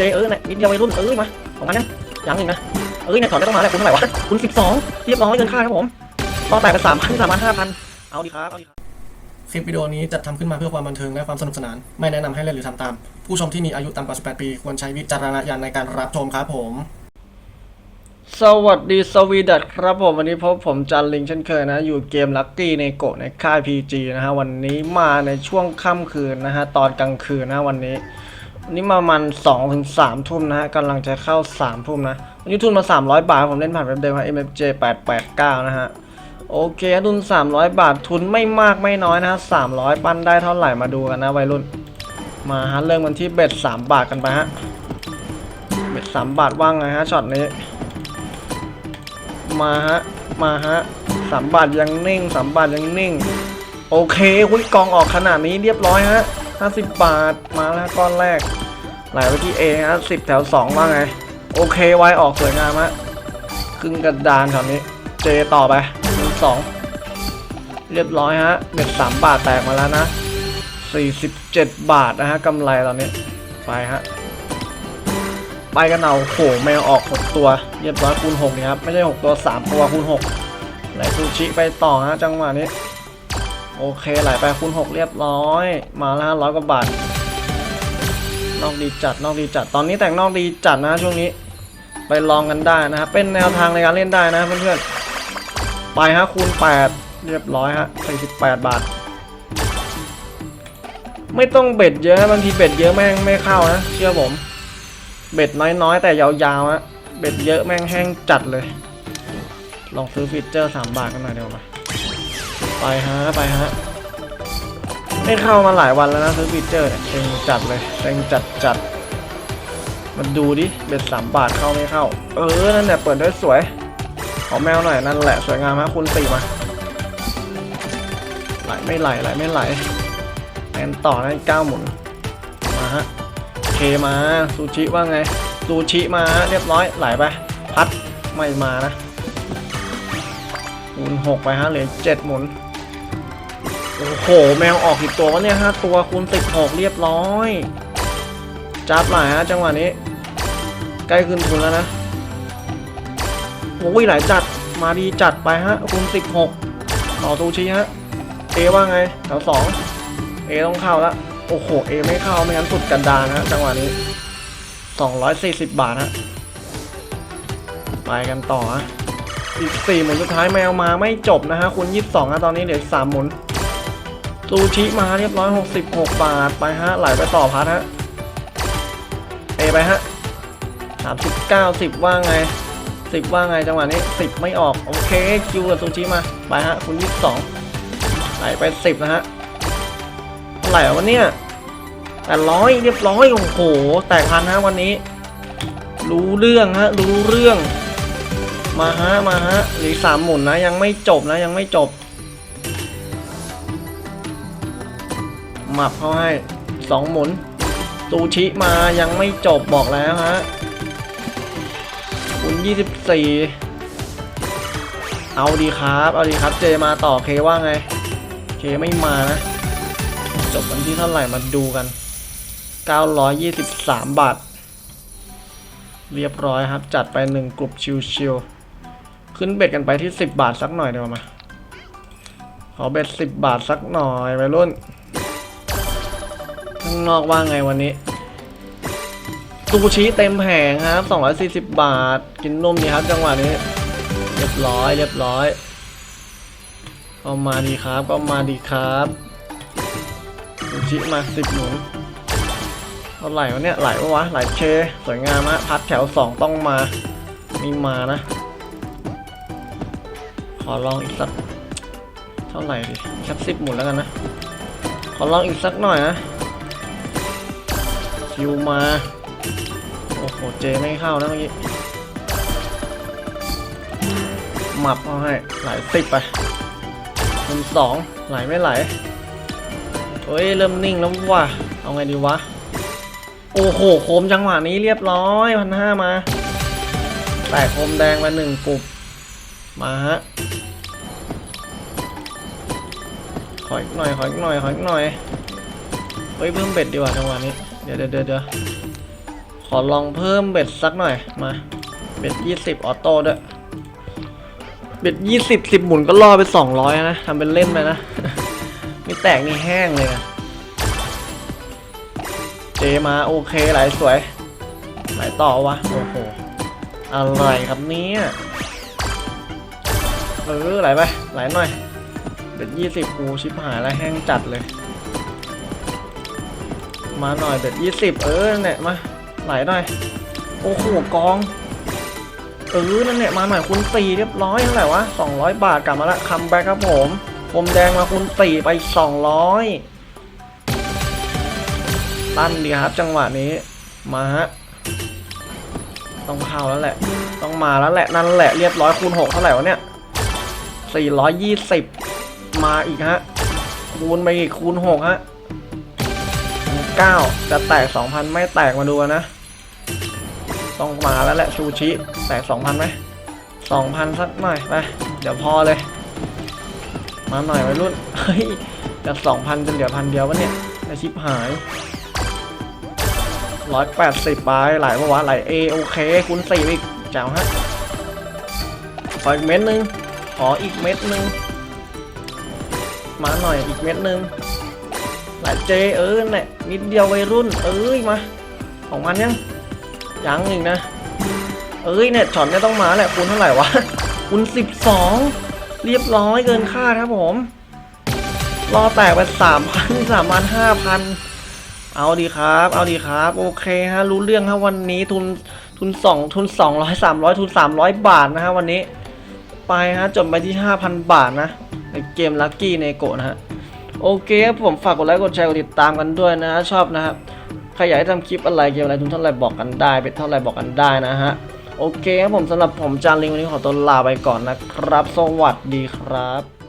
เจเออเนี่ยนิดเดียววัยรุ่นเอ้ยมาออกมายังยังอีกนะเอ้ยเนี่ยถอนไม่ต้องมาแล้วคุณเท่าไหร่วะคุณสิบสองเรียบร้อยเกินค่าครับผมตอแตกเป็นสามพันสามพันห้าพันเอาดีครับเอาดีครับคลิปวิดีโอนี้จัดทำขึ้นมาเพื่อความบันเทิงและความสนุกสนาน ไม่แนะนำให้เล่นหรือทำตาม ผู้ชมที่มีอายุต่ำกว่า 18 ปี ควรใช้วิจารณญาณในการรับชมครับผม สวัสดีสวีดัตครับผม วันนี้พบผมจันลิงเช่นเคยนะ อยู่เกมลักกี้ในโกะในค่าย PG นะฮะวันนี้มาในช่วงค่ำคืนนะฮะตอนกลางคืนนะวันนี้ นนี้มามัน2ถึง3ทุ่มนะฮะกำลังจะเข้า3ทุ่มนะวันนี้ทุนมา300บาท ผมเล่นผ่านเว็บเดิมครับ MFJ 889นะฮะ โอเคทุน300บาททุนไม่มากไม่น้อยนะฮะ300ปั้นได้เท่าไหร่มาดูกันนะวัยรุ่น มาฮะเริ่มกันที่เบ็ด3บาทกันไปฮะ เบ็ด3บาทว่างไงฮะช็อตนี้ มาฮะ มาฮะสามบาทยังนิ่งสามบาทยังนิ่ง โอเคหุ้ยกองออกขนาดนี้เรียบร้อยฮะ ห้าสิบบาท มาแล้วก้อนแรก ไหลไปที่ A ฮะสิบแถวสองว่าไง โอเคไวออกสวยงามฮะครึ่งกระดานแถวนี้ เจต่อไปสองเรียบร้อยฮะเบ็ดสามบาทแตกมาแล้วนะสี่สิบเจ็ดบาทนะฮะกำไรตอนนี้ ไปฮะ ไปกันเอาโหแมวออก 6 ตัว เรียบร้อยคูณ6นี่ครับ ไม่ใช่ 6 ตัว 3 ตัวคูณ6ไหลซูชิไปต่อฮะจังหวะนี้ โอเคไหลไปคูณ6 เรียบร้อย มาแล้วร้อยกว่าบาท นอกดีจัดนอกดีจัด ตอนนี้แต่งนอกดีจัดนะช่วงนี้ ไปลองกันได้นะครับ เป็นแนวทางในการเล่นได้นะเพื่อนๆ ไปฮะคูณ 8 เรียบร้อยฮะ48 บาท ไม่ต้องเบ็ดเยอะบางทีเบ็ดเยอะแม่งไม่เข้านะ เชื่อผม เบ็ดน้อยๆ แต่ยาวๆฮะเบ็ดเยอะแม่งแห้งจัดเลย ลองซื้อฟีเจอร์ 3 บาทกันหน่อยเดี๋ยวมา ไปฮะไปฮะไม่เข้ามาหลายวันแล้วนะซื้อฟีเจอร์เนี่ยเต็งจัดเลยเต็งจัดจัดมาดูดิเบ็ด3บาทเข้าไม่เข้า เออนั่นแหละเปิดด้วยสวยขอแมวหน่อยนั่นแหละสวยงามฮะคุณตีมาไหลไม่ไหลไหลไม่ไหลแอนต่อนะเก้าหมุนมาฮะเคมาซูชิว่าไงซูชิมาเรียบร้อยไหลไปพัดไม่มานะหมุนหกไปฮะเหลือเจ็ดหมุน โอ้โห แมวออกกี่ตัววะเนี่ยห้าตัวคูณสิบหกเรียบร้อย จับหลายฮะจังหวะนี้ ใกล้ขึ้นทุนแล้วนะโอ้ยหลายจัดมาดีจัดไปฮะคูณสิบหกต่อซูชิฮะเอว่าไงแถวสองเอต้องเข้าล้วโอ้โหเอไม่เข้าไม่งั้นสุดกันดารนะฮะจังหวะนี้240บบาทฮะไปกันต่อฮะอีก4หมุนสุดท้ายแมวมาไม่จบนะฮะคุณ22ฮะตอนนี้เหลือ3หมุน ซูชิมาเรียบร้อย 66 บาท ไปฮะ ไหลไปต่อพัดฮะเอไปฮะ39 10ว่าไง10ว่าไงจังหวะนี้10ไม่ออก โอเคคิวกับซูชิมา ไปฮะ คุณ22ไหลไป10นะฮะเท่าไหร่วะเนี่ยแปดร้อยเรียบร้อย โอ้โห แตกพันฮะวันนี้ รู้เรื่องฮะ รู้เรื่อง มาฮะ มาฮะหลือสามหมุนนะ ยังไม่จบนะ ยังไม่จบ หมับเขาให้สองหมุนซูชิมายังไม่จบบอกแล้วฮะคุณยี่สิบสี่เอาดีครับ เอาดีครับเจมาต่อเคว่าไง เคไม่มานะ จบวันที่เท่าไหร่มาดูกัน 923 บาท เรียบร้อยครับ จัดไป 1 กลุ่มชิวๆขึ้นเบ็ดกันไปที่ 10 บาทสักหน่อยเดี๋ยวมา ขอเบ็ด 10 บาทสักหน่อยไปรุ่น ข้างนอกว่าไงวันนี้ซูชิเต็มแผงครับ 240 บาท กินนมดีครับจังหวะนี้ เรียบร้อย เรียบร้อยก็มาดีครับก็มาดีครับซูชิมาสิบหนุนเท่าไหร่วะเนี่ยไหลปะวะไหลเชสวยงามฮะพัดแถวสองต้องมามีมานะ ขอลองอีกสักเท่าไหร่ดิสักสิบหมุนแล้วกันนะ ขอลองอีกสักหน่อยนะ คิวมา โอ้โห เจไม่เข้านะเมื่อกี้หมับเอาให้ไหลสิบไปคูณสองไหลไม่ไหลเฮ้ย เริ่มนิ่งแล้วว่ะ เอาไงดีวะ โอ้โห โคมจังหวะนี้เรียบร้อยพันห้ามา แตกโคมแดงมาหนึ่งปุบ มาฮะ ขออีกหน่อย ขออีกหน่อย ขออีกหน่อย เฮ้ยเพิ่มเบ็ดดีกว่าจังหวะนี้ ดี๋ยวเดี๋ยวเดี๋ยวเดี๋ยวขขอลองเพิ่มเบ็ดสักหน่อย มา เบ็ดยี่สิบออโต้ด้วย เบ็ดยี่สิบสิบหมุนก็ล่อไปสองร้อยนะทำเป็นเล่นไปนะ ไม่แตกนี่แห้งเลยนะเจมาโอเคไหลสวยไหลต่อวะ โอ้โห อะไรครับเนี่ยเออไหลไปไหลหน่อยเบ็ดยี่สิบกูชิบหายแล้วแห้งจัดเลย มาหน่อยเบ็ดยี่สิบเออเนั่นแหละมาไหลหน่อยโอ้โหกองเออนั่นแหละมาหน่อยคูณสี่เรียบร้อยเท่าไหร่วะสองร้อยบาทกลับมาละคัมแบ็กครับผมผมแดงมาคูณสี่ไปสองร้อยตั้นดีครับจังหวะนี้มาฮะต้องเข้าแล้วแหละ ต้องมาแล้วแหละนั่นแหละเรียบร้อยคูณหกเท่าไหร่วะเนี่ยสี่ร้อยยี่สิบมาอีกฮะคูณไปอีกคูณหกฮะ เก้าจะแตกสองพันไม่แตกมาดูนะ ต้องมาแล้วแหละซูชิ แตกสองพันไหมสองพันสักหน่อยไปเดี๋ยวพอเลย มาหน่อยวัยรุ่น เฮ้ยจากสองพันจะเหลือพันเดียววะเนี่ยไอชิปหายร้อยแปดสิบไปไหลปะวะไหลเอโอเคคูณสี่อีกเจ้าฮะขออีกเม็ดนึง ขออีกเม็ดนึง มาหน่อยอีกเม็ดนึง เจเออเนี่ยนิดเดียววัยรุ่น เอ้ยมาของมันยังยังอีกนะ เอ้ยเนี่ยช็อตเนี่ยต้องมาแหละคูณเท่าไหร่วะคูณสิบสองเรียบร้อยเกินคาดครับผม รอแตกไปสามพันสามพันห้าพันเอาดีครับ เอาดีครับ โอเคฮะ รู้เรื่องครับวันนี้ทุนทุนสองทุนสองร้อยสามร้อยทุนสามร้อยบาทนะฮะวันนี้ ไปฮะจบไปที่ห้าพันบาทนะในเกมลัคกี้ในโกะนะฮะ โอเคครับผมฝากกดไลค์กดแชร์กดติดตามกันด้วยนะ ชอบนะครับใครอยากให้ทำคลิปอะไรเกี่ยวอะไรทุนเท่าไหร่บอกกันได้เป็นเท่าไหร่บอกกันได้นะฮะโอเคครับผมสำหรับผมจานลิงวันนี้ขอตัวลาไปก่อนนะครับ สวัสดีครับ